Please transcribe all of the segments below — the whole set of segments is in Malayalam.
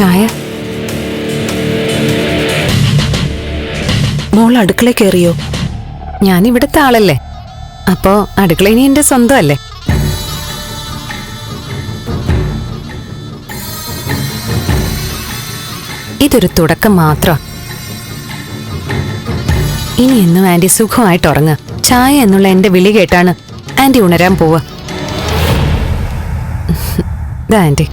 ചായ? മോൾ അടുക്കള കയറിയോ? ഞാൻ ഇവിടുത്തെ ആളല്ലേ. അപ്പോ അടുക്കള ഇനി എന്റെ സ്വന്തമല്ലേ. ഇതൊരു തുടക്കം മാത്രം. ഇനി എന്നും ആന്റി സുഖമായിട്ട് ഉറങ്ങുക ചായ എന്നുള്ള എന്റെ വിളി കേട്ടാണ് ആന്റി ഉണരാൻ പോവുക. ആന്റി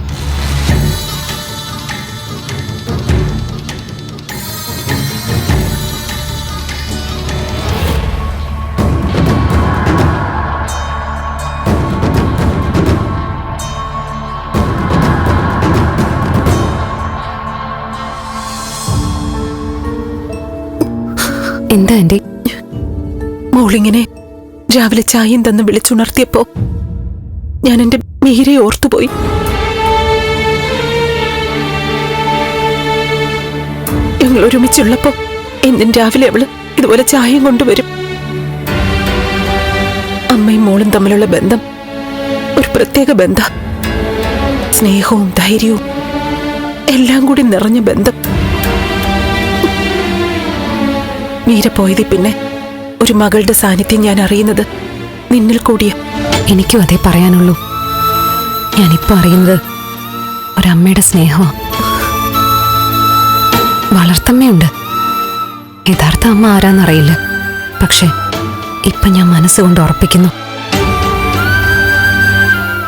എന്താ ആന്റി? മോളിങ്ങനെ രാവിലെ ചായയും തന്ന് വിളിച്ചുണർത്തിയപ്പോ ഞാൻ എന്റെ മീരെ ഓർത്തുപോയി. ഞങ്ങൾ ഒരുമിച്ചുള്ളപ്പോ എന്നും രാവിലെ അവൾ ഇതുപോലെ ചായയും കൊണ്ടുവരും. അമ്മയും മോളും തമ്മിലുള്ള ബന്ധം ഒരു പ്രത്യേക ബന്ധ. സ്നേഹവും ധൈര്യവും എല്ലാം കൂടി നിറഞ്ഞ ബന്ധം. മീര പോയതിൽ പിന്നെ ഒരു മകളുടെ സാന്നിധ്യം ഞാൻ അറിയുന്നത് നിന്നിൽ കൂടിയ. എനിക്കും അതേ പറയാനുള്ളൂ. ഞാനിപ്പോ അറിയുന്നത് ഒരമ്മയുടെ സ്നേഹമാ. വളർത്തമ്മയുണ്ട്. യഥാർത്ഥ അമ്മ ആരാന്നറിയില്ല. പക്ഷെ ഇപ്പം ഞാൻ മനസ്സുകൊണ്ട് ഉറപ്പിക്കുന്നു.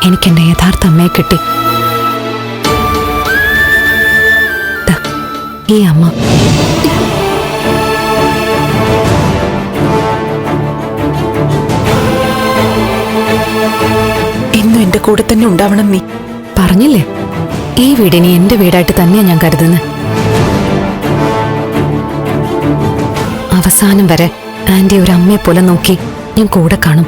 എനിക്കെന്റെ യഥാർത്ഥ അമ്മയെ കിട്ടി. ഈ അമ്മ. എന്നും എന്റെ കൂടെ തന്നെ ഉണ്ടാവണം നീ. പറഞ്ഞില്ലേ? ഈ വീടിനി എന്റെ വീടായിട്ട് തന്നെയാ ഞാൻ കരുതുന്നത് അവസാനം വരെ ആന്റി ഒരു അമ്മയെ പോലെ നോക്കി ഞാൻ കൂടെ കാണും.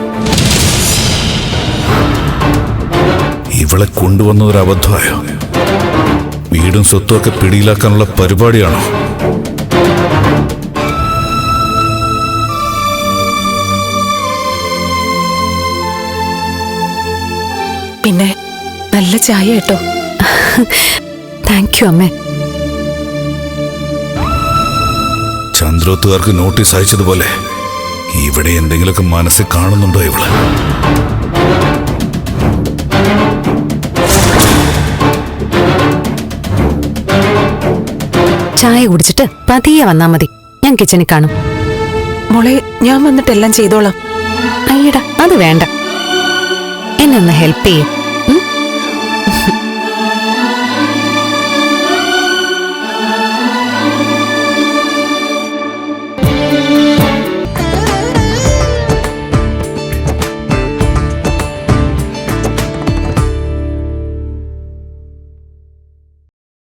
ഇവളെ കൊണ്ടുവന്നതൊരു അബദ്ധമായോ? വീടും സ്വത്തും ഒക്കെ പിടിയിലാക്കാനുള്ള പരിപാടിയാണോ? പിന്നെ നല്ല ചായ കേട്ടോ. താങ്ക് യു അമ്മേ. ചന്ദ്രോത്തുകാർക്ക് നോട്ടീസ് അയച്ചതുപോലെ ഇവിടെ എന്തെങ്കിലുമൊക്കെ മനസ്സിൽ കാണുന്നുണ്ടോ ഇവൾ? ചായ കുടിച്ചിട്ട് പതിയെ വന്നാ മതി. ഞാൻ കിച്ചണിൽ കാണും. മോളെ ഞാൻ വന്നിട്ടെല്ലാം ചെയ്തോളാം. അയ്യടാ അത് വേണ്ട. ഒന്ന് ഹെൽപ്പ് ചെയ്യും.